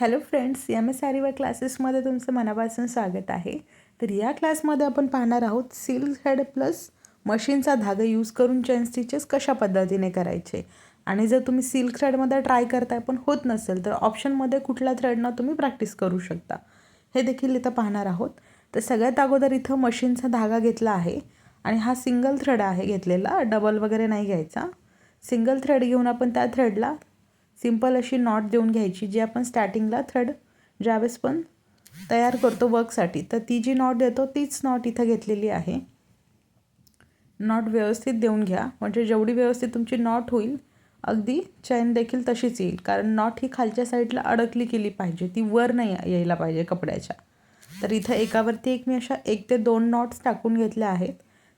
Hello friends M S R क्लासेसमध्ये तुमचं मनापासून स्वागत आहे. तर या क्लासमध्ये आपण पाहणार आहोत सिल्क हेड प्लस मशीनचा धागा यूज करून चेन स्टिचेस कशा पद्धतीने करायचे. आणि जर तुम्ही सिल्क थ्रेडमध्ये ट्राय करताय पण होत नसेल तर ऑप्शनमध्ये कुठल्या थ्रेडनं तुम्ही प्रॅक्टिस करू शकता. हे देखील इथं पाहणार आहोत. तर सगळ्यात अगोदर इथं मशीनचा धागा घेतला आहे आणि हा सिंगल थ्रेड आहे घेतलेला. डबल वगैरे नाही घ्यायचा. सिंगल थ्रेड घेऊन आपण त्या थ्रेडला सिंपल अशी नॉट देऊन घ्यायची जी आपण स्टार्टिंगला थ्रेड ज्यावेळेस पण तयार करतो वर्कसाठी तर ती जी नॉट देतो तीच नॉट इथं घेतलेली आहे. नॉट व्यवस्थित देऊन घ्या. म्हणजे जेवढी व्यवस्थित तुमची नॉट होईल अगदी चैन देखील तशीच येईल. कारण नॉट ही खालच्या साईडला अडकली केली पाहिजे ती वर नाही यायला पाहिजे कपड्याच्या. तर इथं एकावरती एक मी अशा एक ते दोन नॉट्स टाकून घेतल्या आहेत.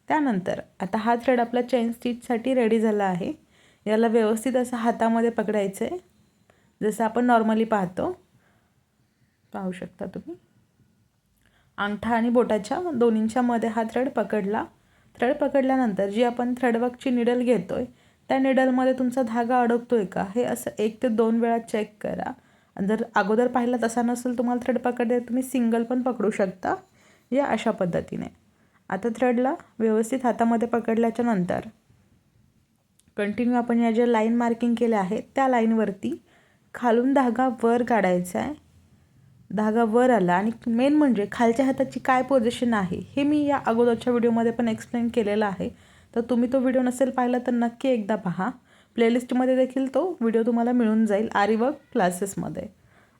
त्यानंतर आता हा थ्रेड आपला चैन स्टिचसाठी रेडी झाला आहे. याला व्यवस्थित असं हातामध्ये पकडायचं आहे जसं आपण नॉर्मली पाहतो. पाहू शकता तुम्ही. अंगठा आणि बोटाच्या दोन्हींच्या मध्ये हा थ्रेड पकडला. थ्रेड पकडल्यानंतर जी आपण थ्रेडवर्कची निडल घेतो आहे त्या निडलमध्ये तुमचा धागा अडकतो आहे का? हे असं एक ते दोन वेळा चेक करा. जर अगोदर पाहिला तसा नसेल तुम्हाला थ्रेड पकडले तुम्ही सिंगल पण पकडू शकता. या अशा पद्धतीने. आता थ्रेडला व्यवस्थित हातामध्ये पकडल्याच्या नंतर कंटिन्यू आपण या ज्या लाईन मार्किंग केल्या आहेत त्या लाईनवरती खालून धागा वर काढायचा आहे. धागा वर आला आणि मेन म्हणजे खालच्या हाताची काय पोझिशन आहे हे मी या अगोदरच्या व्हिडिओमध्ये पण एक्सप्लेन केलेलं आहे. तर तुम्ही तो व्हिडिओ नसेल पाहिला तर नक्की एकदा पहा. प्लेलिस्टमध्ये देखील तो व्हिडिओ तुम्हाला मिळून जाईल आरीवर्क क्लासेसमध्ये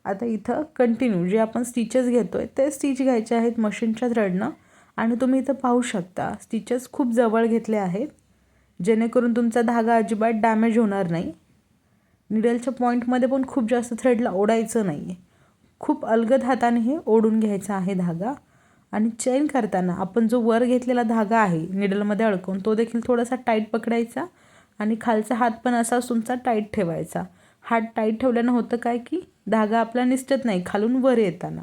आता इथं कंटिन्यू जे आपण स्टिचेस घेतो आहे ते स्टिच घ्यायचे आहेत मशीनच्या थ्रेडनं आणि तुम्ही इथं पाहू शकता स्टिचेस खूप जवळ घेतले आहेत. जेणेकरून तुमचा धागा अजिबात डॅमेज होणार नाही. निडलच्या पॉईंटमध्ये पण खूप जास्त थ्रेडला ओढायचं नाही आहे खूप अलगद हाताने हे ओढून घ्यायचा आहे धागा. आणि चैन करताना आपण जो वर घेतलेला धागा आहे निडलमध्ये अडकवून तो देखील थोडासा टाईट पकडायचा आणि खालचा हात पण असाच तुमचा टाईट ठेवायचा. हात टाईट ठेवल्यानं होतं काय की धागा आपला निसटत नाही खालून वर येताना.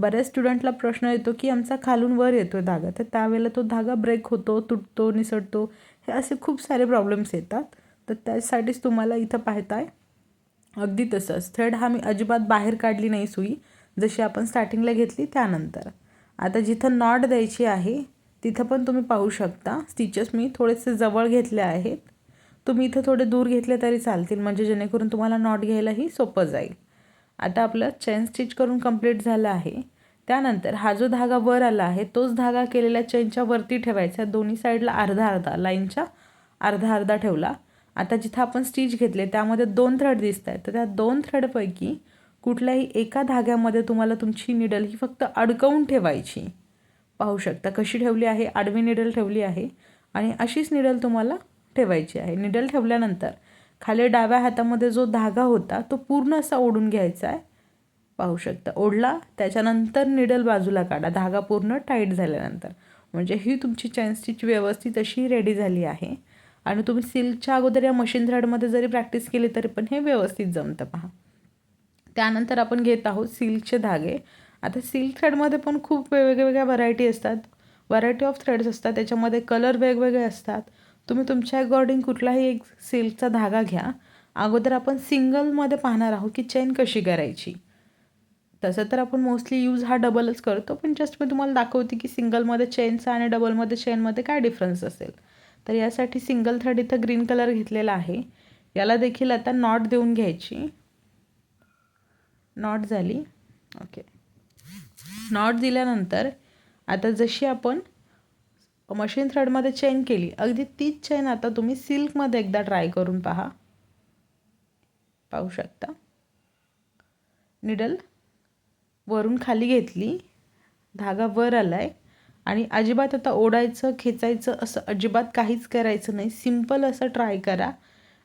बऱ्याच स्टुडंटला प्रश्न येतो की आमचा खालून वर येतो धागा. तर त्यावेळेला तो धागा ब्रेक होतो तुटतो निसटतो हे असे खूप सारे प्रॉब्लेम्स येतात. तर त्यासाठीच तुम्हाला इथं पाहताय. अगदी तसंच. थ्रेड हा मी अजिबात बाहेर काढली नाही सुई. जशी आपण स्टार्टिंगला घेतली त्यानंतर. आता जिथं नॉट द्यायची आहे तिथं पण तुम्ही पाहू शकता. स्टिचेस मी थोडेसे जवळ घेतले आहेत. तुम्ही इथं थोडे दूर घेतले तरी चालतील. म्हणजे जेणेकरून तुम्हाला नॉट घ्यायलाही सोपं जाईल. आता आपलं चेन स्टिच करून कंप्लीट झालं आहे. त्यानंतर हा जो धागा वर आला आहे तोच धागा केलेल्या चेनच्या वरती ठेवायचा. दोन्ही साईडला अर्धा अर्धा लाईनच्या अर्धा अर्धा ठेवला. आता जिथं आपण स्टिच घेतले त्यामध्ये दोन थ्रेड दिसत आहेत तर त्या दोन थ्रेडपैकी कुठल्याही एका धाग्यामध्ये तुम्हाला तुमची निडल ही फक्त अडकवून ठेवायची. पाहू शकता कशी ठेवली आहे आडवी निडल ठेवली आहे आणि अशीच निडल तुम्हाला ठेवायची आहे. निडल ठेवल्यानंतर खाली डाव्या हातामध्ये जो धागा होता तो पूर्ण असा ओढून घ्यायचा आहे. पाहू शकता ओढला त्याच्यानंतर निडल बाजूला काढा. धागा पूर्ण टाईट झाल्यानंतर. म्हणजे ही तुमची चेन स्टिच व्यवस्थित अशी रेडी झाली आहे. आणि तुम्ही सिल्कच्या अगोदर या मशीन थ्रेडमध्ये जरी प्रॅक्टिस केली तरी पण हे व्यवस्थित जमतं पहा. त्यानंतर आपण घेत आहोत सिल्कचे धागे. आता सिल्क थ्रेडमध्ये पण खूप वेगवेगळ्या व्हरायटी असतात. व्हरायटी ऑफ थ्रेड्स असतात. त्याच्यामध्ये कलर वेगवेगळे असतात. तुम्ही तुमच्या अकॉर्डिंग कुठलाही एक सिल्कचा धागा घ्या. अगोदर आपण सिंगलमध्ये पाहणार आहोत की चेन कशी करायची. तसं तर आपण मोस्टली यूज हा डबलच करतो पण जस्ट मी तुम्हाला दाखवते की सिंगलमध्ये चेनचा आणि डबलमध्ये चेनमध्ये काय डिफरन्स असेल. तर यासाठी सिंगल थ्रेड इथं ग्रीन कलर घेतलेला आहे. याला देखील आता नॉट देऊन घ्यायची. नॉट झाली. ओके नॉट दिल्यानंतर आता जशी आपण मशीन थ्रेडमध्ये चेन केली. अगदी तीच चेन आता तुम्ही सिल्कमध्ये एकदा ट्राय करून पहा. पाहू शकता. निडल वरून खाली घेतली. धागा वर आला आहे आणि अजिबात आता ओढायचं खेचायचं असं अजिबात काहीच करायचं नाही. सिंपल असं ट्राय करा.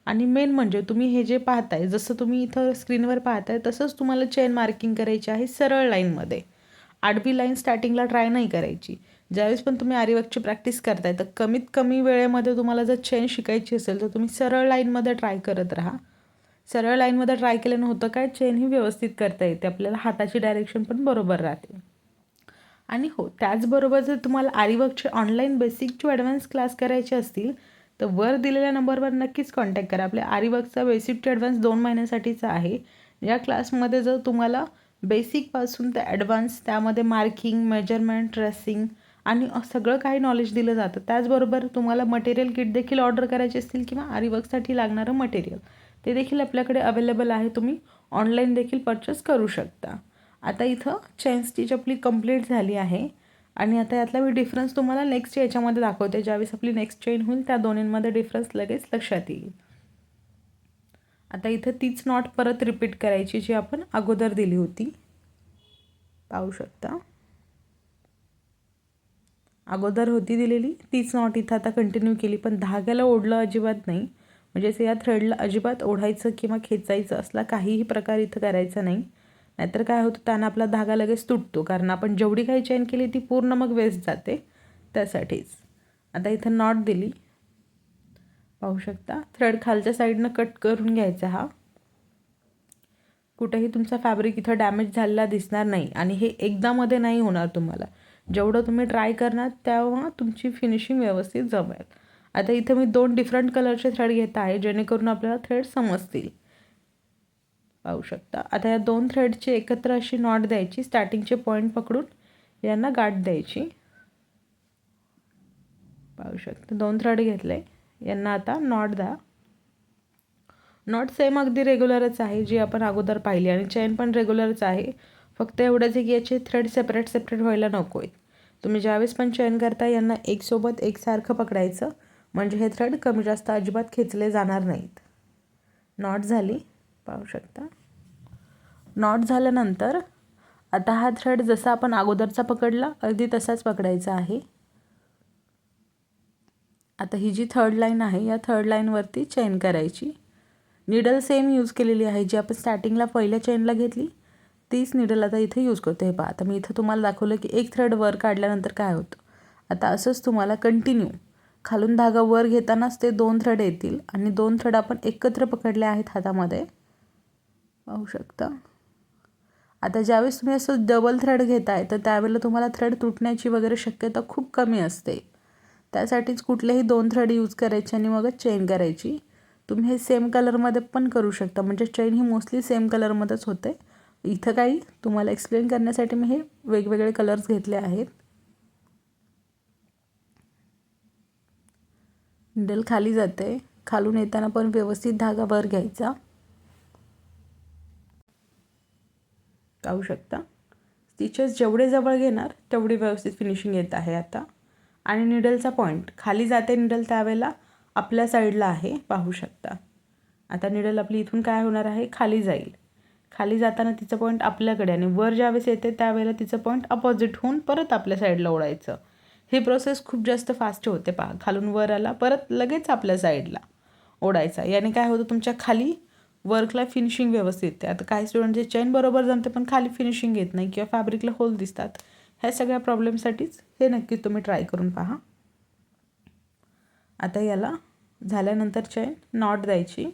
आणि मेन म्हणजे तुम्ही हे जे पाहताय जसं तुम्ही इथं स्क्रीनवर पाहताय तसंच तुम्हाला चेन मार्किंग करायची आहे सरळ लाईनमध्ये आडवी लाईन स्टार्टिंगला ट्राय नाही करायची. ज्यावेळेस पण तुम्ही आरीवर्कची प्रॅक्टिस करताय तर कमीत कमी वेळेमध्ये तुम्हाला जर चेन शिकायची असेल तर तुम्ही सरळ लाईनमध्ये ट्राय करत राहा. सरळ लाईनमध्ये ट्राय केल्यानं होतं काय चेन ही व्यवस्थित करता येते आपल्याला हाताची डायरेक्शन पण बरोबर राहते. आणि हो त्याचबरोबर जर तुम्हाला आरीवर्कचे online basic to advance class करायचे असतील तर वर दिलेल्या नंबरवर नक्कीच कॉन्टॅक्ट करा. आपल्या आरिवर्कचा बेसिक टू ॲडव्हान्स दोन महिन्यासाठीचा आहे. या क्लासमध्ये जर तुम्हाला बेसिकपासून ते ॲडव्हान्स त्यामध्ये मार्किंग मेजरमेंट ट्रेसिंग आणि सगळं काही नॉलेज दिलं जातं. त्याचबरोबर तुम्हाला मटेरियल किट देखील ऑर्डर करायचे असतील किंवा आरीवर्कसाठी लागणारं मटेरियल ते देखील आपल्याकडे अवेलेबल आहे. तुम्ही ऑनलाईन देखील परचेस करू शकता. आता इथं चेन स्टिच आपली कंप्लीट झाली आहे आणि आता यातला मी डिफरन्स तुम्हाला नेक्स्ट याच्यामध्ये दाखवते. ज्यावेळेस आपली नेक्स्ट चेन होईल त्या दोन्हींमध्ये डिफरन्स लगेच लक्षात येईल. आता इथं तीच नॉट परत रिपीट करायची जी आपण अगोदर दिली होती. पाहू शकता. अगोदर होती दिलेली तीच नॉट इथं आता कंटिन्यू केली. पण धाग्याला ओढलं अजिबात नाही. म्हणजेच या थ्रेडला अजिबात ओढायचं किंवा खेचायचं असला काहीही प्रकार इथं करायचा नाही. नाहीतर काय होतं त्यानं आपला धागा लगेच तुटतो. कारण आपण जेवढी काही चेन केली ती पूर्ण मग वेस्ट जाते. त्यासाठीच. आता इथं नॉट दिली. पाहू शकता. थ्रेड खालच्या साईडनं कट करून घ्यायचा हा. कुठेही तुमचा फॅब्रिक इथं डॅमेज झालेला दिसणार नाही. आणि हे एकदामध्ये नाही होणार तुम्हाला. जेवढं तुम्ही ट्राय करणार तेव्हा तुमची फिनिशिंग व्यवस्थित जमेल. आता इथं मी दोन डिफरंट कलरचे थ्रेड घेत आहे जेणेकरून आपल्याला थ्रेड समजतील. पाहू शकता. आता या दोन थ्रेडची एकत्र अशी नॉट द्यायची स्टार्टिंगचे पॉईंट पकडून यांना गाठ द्यायची. पाहू शकता. दोन थ्रेड घेतले. यांना आता नॉट द्या. नॉट सेम अगदी रेग्युलरच आहे जी आपण अगोदर पाहिली. आणि चेन पण रेग्युलरच आहे. फक्त एवढंच आहे की याचे थ्रेड सेपरेट सेपरेट व्हायला नको आहेत. तुम्ही ज्यावेळेस पण चयन करता यांना एकसोबत एकसारखं पकडायचं. म्हणजे हे थ्रेड कमी जास्त अजिबात खेचले जाणार नाहीत. नॉट झाली. पाहू शकता. नॉट झाल्यानंतर आता हा थ्रेड जसा आपण अगोदरचा पकडला अगदी तसाच पकडायचा आहे. आता ही जी थर्ड लाईन आहे या थर्ड लाईनवरती चेन करायची. निडल सेम यूज केलेली आहे जी आपण स्टार्टिंगला पहिल्या चेनला घेतली. तीच निडल आता इथे यूज करतो हे पहा आता मी इथं तुम्हाला दाखवलं की एक थ्रेड वर काढल्यानंतर काय होतं? आता असंच तुम्हाला कंटिन्यू खालून धागा वर घेतानाच ते दोन थ्रेड येतील आणि दोन थ्रेड आपण एकत्र पकडले आहेत हातामध्ये. पाहू शकता? आता ज्यावेळेस तुम्ही असं डबल थ्रेड घेताय तर त्यावेळेला तुम्हाला थ्रेड तुटण्याची वगैरे शक्यता खूप कमी असते. त्यासाठीच कुठलेही दोन थ्रेड यूज करायचे आणि मगच चेन करायची. तुम्ही हे सेम कलरमध्ये पण करू शकता. म्हणजे चेन ही मोस्टली सेम कलरमध्येच होते. इथं काही तुम्हाला एक्सप्लेन करण्यासाठी मी हे वेगवेगळे कलर्स घेतले आहेत. निडल खाली जाते. खालून येताना पण व्यवस्थित धागा वर घ्यायचा. पाहू शकता. स्टिचेस जेवढे जवळ घेणार तेवढी व्यवस्थित फिनिशिंग येत आहे आता. आणि निडलचा पॉईंट खाली जाते निडल त्यावेळेला आपल्या साईडला आहे. पाहू शकता. आता निडल आपली इथून काय होणार आहे? खाली जाईल. खाली जाताना तिचं पॉईंट आपल्याकडे आणि वर ज्यावेळेस येते त्यावेळेला तिचं पॉईंट अपोजिट होऊन परत आपल्या साईडला ओढायचं. ही प्रोसेस खूप जास्त फास्ट होते पा खालून वर आला परत लगेच आपल्या साईडला ओढायचा. याने काय होतं तुमच्या खाली वर्कला फिनिशिंग व्यवस्थित येते. आता काही स्टुडंटचे चेन बरोबर जमते पण खाली फिनिशिंग येत नाही किंवा फॅब्रिकला होल दिसतात. ह्या सगळ्या प्रॉब्लेमसाठीच हे नक्की तुम्ही ट्राय करून पहा. आता याला झाल्यानंतर चेन नॉट द्यायची.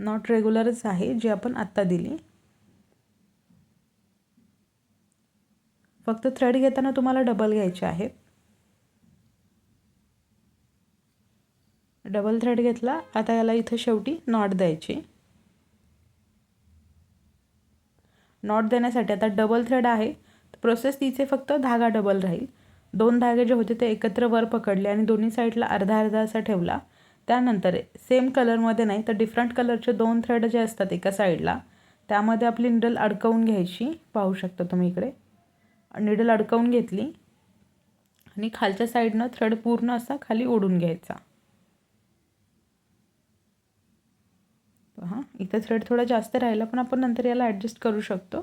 नॉट रेग्युलरच आहे जी आपण आत्ता दिली. फक्त थ्रेड घेताना तुम्हाला डबल घ्यायचे आहेत. डबल थ्रेड घेतला आता याला इथं शेवटी नॉट द्यायची. नॉट देण्यासाठी आता डबल थ्रेड आहे. प्रोसेस तिचे फक्त धागा डबल राहील. दोन धागे जे होते ते एकत्र वर पकडले आणि दोन्ही साईडला अर्धा अर्धा असा ठेवला. त्यानंतर सेम कलरमध्ये नाही तर डिफरंट कलरचे दोन थ्रेड जे असतात एका साईडला त्यामध्ये आपली निडल अडकवून घ्यायची. पाहू शकता तुम्ही इकडे. निडल अडकवून घेतली आणि खालच्या साईडनं थ्रेड पूर्ण असा खाली ओढून घ्यायचा. हां इथं थ्रेड थोडा जास्त राहिला पण आपण नंतर याला ॲडजस्ट करू शकतो.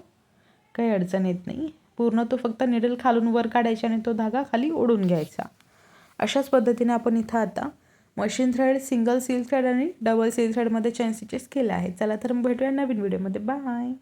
काही अडचण येत नाही. पूर्ण तो फक्त निडल खालून वर काढायचा आणि तो धागा खाली ओढून घ्यायचा. अशाच पद्धतीने आपण इथं आता machine thread single seal thread आणि डबल सिल्क थ्रेडमध्ये चैन स्टिचेस केले आहेत. चला तर भेटूया नवीन व्हिडिओमध्ये. बाय.